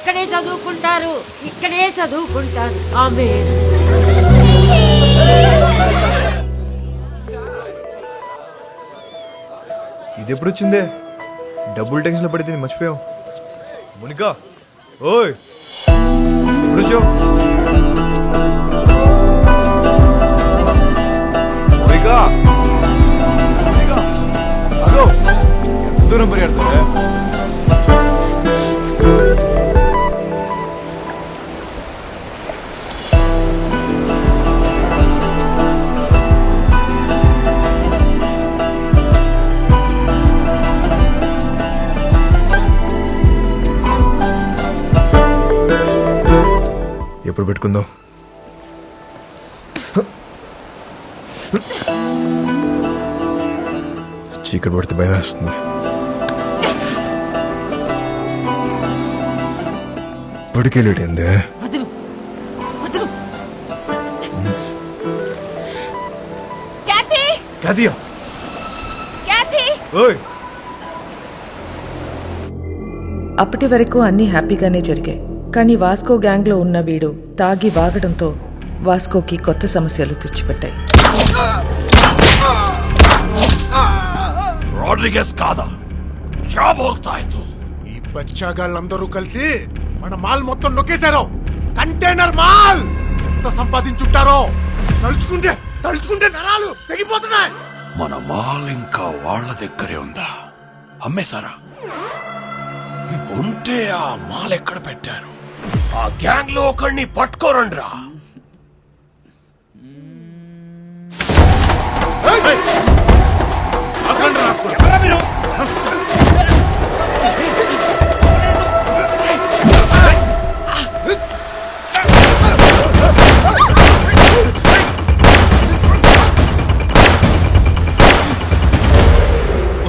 ఇక్కడే చదువుకుంటారు ఇక్కడే చదువుకుంటారు. ఆమె. ఇది ఎప్పుడు వచ్చిందే డబ్బులు టెన్షన్ పడితే నేను మర్చిపోయావు. మునికా ఓయ్. ఎప్పుడు వచ్చావు మోనికా. దూరం పెట్టుకుందాం. చీకటి పడితే భయం వేస్తుంది. క్యాథీ! ఓయ్! అప్పటి వరకు అన్నీ హ్యాపీగానే జరిగాయి. కానీ వాస్కో గ్యాంగ్లో ఉన్న వీడు తాగి వాగడంతో వాస్కోకి కొత్త సమస్యలు తెచ్చిపెట్టాయి. రాడ్రిగస్ కాదా? ఈ బచ్చాగాళ్ళందరూ కలిసి మన మాల్ మొత్తం నొక్కేశారు. Container mall! ఎంత సంపాదించుంటారో! తలుచుకుంటే తలుచుకుంటే నరాలు తెగిపోతున్నాయి! మన మాల్ ఇంకా వాళ్ళ దగ్గరే ఉందా? అమ్మేశారా ఉంటే ఆ మాల్ ఎక్కడ పెట్టారు? ఆ గ్యాంగ్లో ఒకడిని పట్టుకోరండ్రా.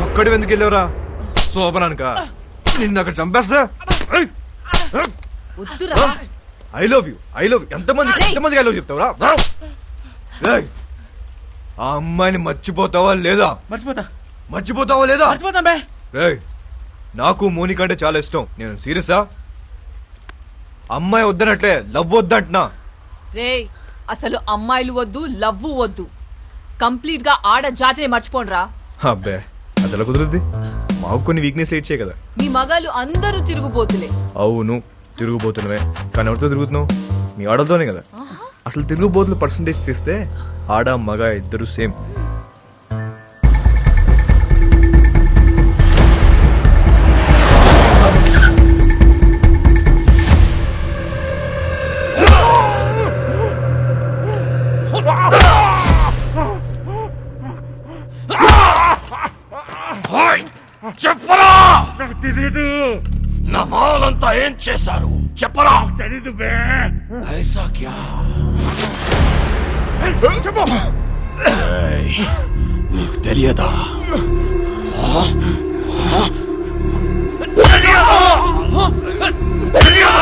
ఒక్కడి ఎందుకు వెళ్ళావురా? శోభనానిక? నిన్ను అక్కడ చంపేస్తా వద్దురా. I love you I love you ఎంతమంది ఎంతమందికి ఐ లవ్ చెప్తావురా? ఏయ్, ఆ అమ్మాయిని మర్చిపోతావా లేదా? మర్చిపోతా. మర్చిపోతావా లేదా? మర్చిపోతాం బే. రేయ్! నాకు మోనిక అంటే చాలా ఇష్టం. నేను సీరియసా? అమ్మాయి వద్దనట్లే లవ్ వద్దంటున్నా. రేయ్! అసలు అమ్మాయిలు వద్దు లవ్వు వద్దు. కంప్లీట్గా ఆడ జాతిని మర్చిపోండ్రా. అబ్బే అది ఎలా కుదురుద్ది? మాకు కొన్ని వీక్నెస్ లేట్ చేయ కదా. మీ మగాళ్ళు అందరూ తిరుగుబోతులే అవును. తిరుగుబోతున్నవే. కానీ ఎవరితో తిరుగుతున్నావు? మీ ఆడలతోనే కదా. అసలు తిరుగుబోతుల పర్సంటేజ్ తీస్తే ఆడ మగ ఇద్దరు సేమ్ చెప్పరా! నా మాల్ అంతా ఏం చేశారు చెప్పరా ఐసా క్యా చెప్పు నీకు? తెలియదా? తెలియదా?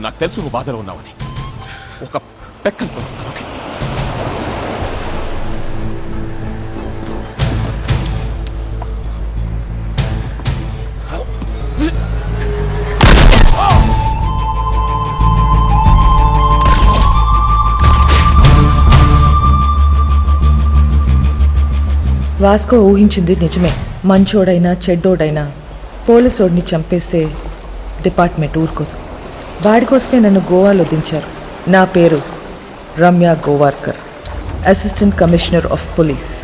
నాకు తెలుసు నువ్వు బాధలో ఉన్నావని. ఒక పెక్కను కొలుస్తాను వాస్కో ఊహించింది నిజమే. మంచోడైనా చెడ్డోడైనా పోలీసోడిని చంపేస్తే డిపార్ట్మెంట్ ఊరుకోదు. వాడి కోసమే నన్ను గోవాలో దించారు. నా పేరు Ramya Gowarikar assistant commissioner of police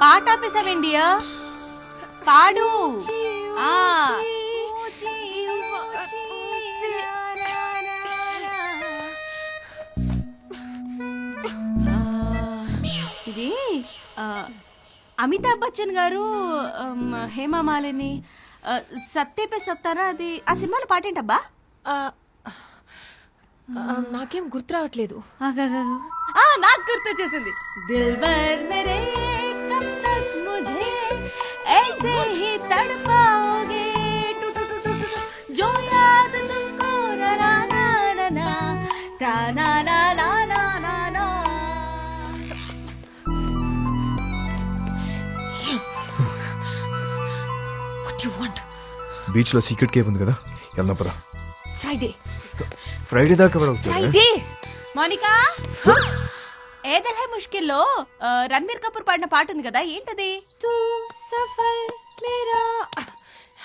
పాట ఆపేసావేండియా పాడు. ఆ. ఇది అమితాబ్ బచ్చన్ గారు హేమమాలిని ఆ, సత్తే పే సత్తారా అది ఆ సినిమాలో పాటేంటబ్బా నాకేం గుర్తు రావట్లేదు. నాకు గుర్తు చేసింది దిల్ బర్ మేరే బీచ్లో సీక్రెట్ కేవ్ ఉంది కదా వెళ్దాం పదా. ఫ్రైడే ఫ్రైడే దాకా ఫ్రైడే మోనికా? ఏదల్ హై ముష్కిల్లో రణ్బీర్ కపూర్ పాడిన పాట ఉంది కదా ఏంటది? తూ సఫల్ మేరా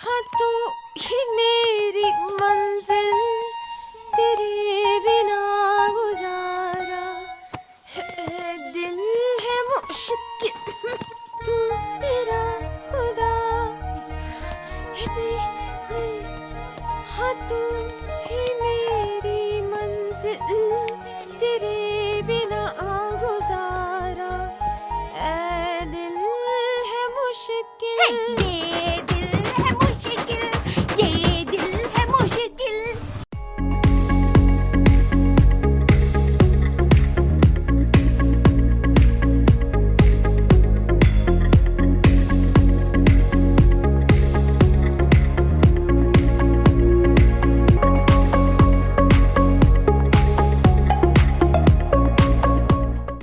హతు మేరీ మంజిల్. तेरे बिना गुजारा है दिल है मुश्किल तू मेरा खुदा है मेरी हाँ तू